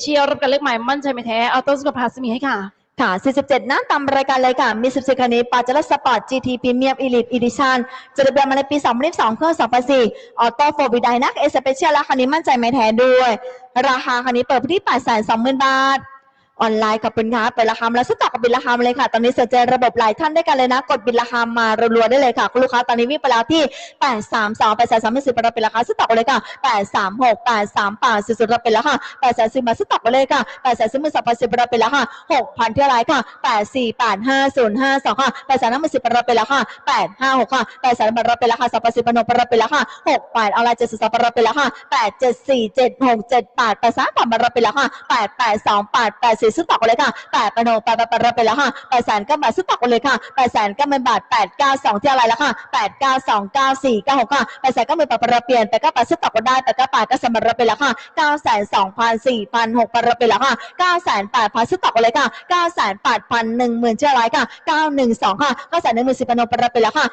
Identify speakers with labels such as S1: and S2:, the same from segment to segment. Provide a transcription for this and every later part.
S1: เชียร์รับการเลือกใหม่มั่นใจไม่แท้เอาต้นสุขภาพสมีให้ค่ะ
S2: ค่ะ 47นะตามรายการเลยค่ะ มี 14คันนี้ปาเจลสปอร์ต GT Premium Elite Edition จะดำเบียนมาในปี 2022เครื่อง2004ออโต้โฟบิไดนักเอสเปเชียลและคันนี้มั่นใจไม่แท้ด้วย ราคาคันนี้เปิดไปที่ 820,000 บาท ออนไลน์ขอบคุณค่ะเปิดราคามแล้วสต็อกกับบินราคามเลยค่ะ ตอนนี้เสนอเจระบบหลายท่านด้วยกันเลยนะ กดบินราคามารัวๆได้เลยค่ะ คุณลูกค้าตอนนี้วิ่งไปแล้วที่ 832 833ไม่สิบเราเป็นราคาสต็อกเลยค่ะ 836 838สุดเราเป็นราคา840มาสต็อกเลยค่ะ840มือสับสิบเราเป็นราคา6,000เท่าไรค่ะ 8485052 ค่ะ835มือสิบเราเป็นราคา856 ค่ะ830เราเป็นราคาสับสิบนเราเป็นราคา68เอาละ73เราเป็นราคา8747678 83เราเป็นราคา882884ซื้อต่อกันเลยค่ะ8ปโน8 8 8เราเป็นราคา8แปดแสนก็มาซื้อต่อกันเลยค่ะ8แสนก็เป็นบาท892ที่อะไรและค่ะ8929496ค่ะ8แสนก็เป็นปรับประเปลี่ยน8ก็8ซื้อต่อกันได้8ก็8ก็สมรเป็นราคาแสน2,000 4,000 6,000เราเป็นราคาแสน8,000ซื้อต่อกันเลยค่ะ9แสน8,000 10,000เชื่ออะไรค่ะ912ค่ะ9แสน10,000 10,000ปโนปรับเป็นราคา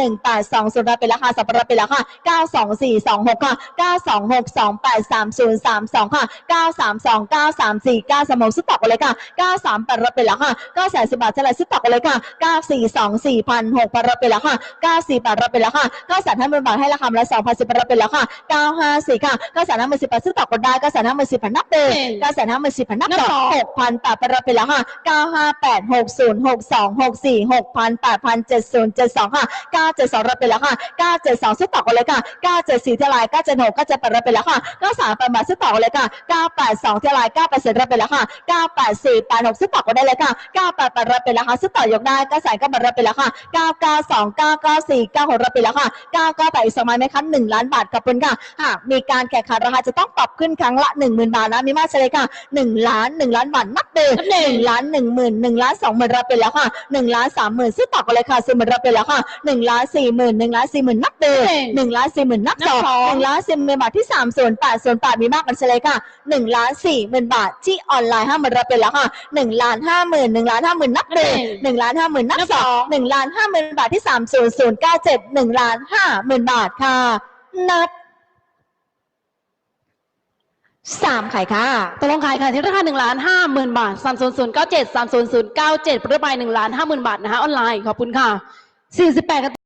S2: 91820เราเป็นราคาสับปะเป็นราคา92426ค่ะ926283032ค่ะ9329349สมองซื้อต่อกันเลยค่ะ938รับไปแล้วค่ะ9แสน10บาทเท่าไหร่ซื้อต่อกันเลยค่ะ94246,000รับไปแล้วค่ะ948รับไปแล้วค่ะ9แสน50,000บาทให้ราคามาแล้ว2,010รับไปแล้วค่ะ954ค่ะ9แสน50,000บาทซื้อต่อกันได้9แสน50,000พันนับเดิม9แสน50,000พันนับต่อ6,000บาทรับไปแล้วค่ะ958606264 6,000 8,000 7072ค่ะ972รับไปแล้วค่ะ972ซื้อต่อกันเลยค่ะ974เท่าไหร่976 978รับไปแล้วค่ะ93บาทซื้อต่อกันเลยค่ะ982เท่าไหร่980รับไปแล้วค่ะ984 86ซื้อต่อกันได้เลยค่ะ988รับไปแล้วค่ะซื้อต่อยกได้9แก็มารับไปแล้วค่ะ992 994 96รับไปแล้วค่ะ998อีกสมัยไหมคะ1ล้านบาทขอบคุณค่ะหากมีการแข่งขันราคาจะต้องปรับขึ้นครั้งละ 10,000 บาทนะมีมากเลยค่ะ1ล้าน1ล้านบาทนับเดิม1ล้าน1หมื่น1ล้าน2หมื่นรับไปแล้วค่ะ1ล้าน3หมื่นซื้อต่อกันเลยค่ะซื้อหมื่นรับไปแล้วค่ะ1ล้าน4หมื่น1ล้าน4หมื่นนับเดิม1ล้าน4หมื่นนับสอง1ล้าน10หมื่นบาทที่3ส่วน8ส่วน8มีมากกันเลยค่ะ1ล้าน4หมื่นบาทที่ออนไลน์ห้าหมื่นรับไปแล้วค่ะ1ล้าน5หมื่น1ล้าน5หมื่นนับเดิม1ล้าน5หมื่นนับสอง1ล้าน5หมื่นบาทที่3ส่วน0 9 7 1ล้าน5หมื่นบาทค่ะ นับสามขายค่ะ
S1: ตกลงขายค่ะที่ราคา1ล้าน5หมื่นบาท30097 30097เพื่อไป1ล้าน5หมื่นบาทนะคะออนไลน์ขอบคุณค่ะ48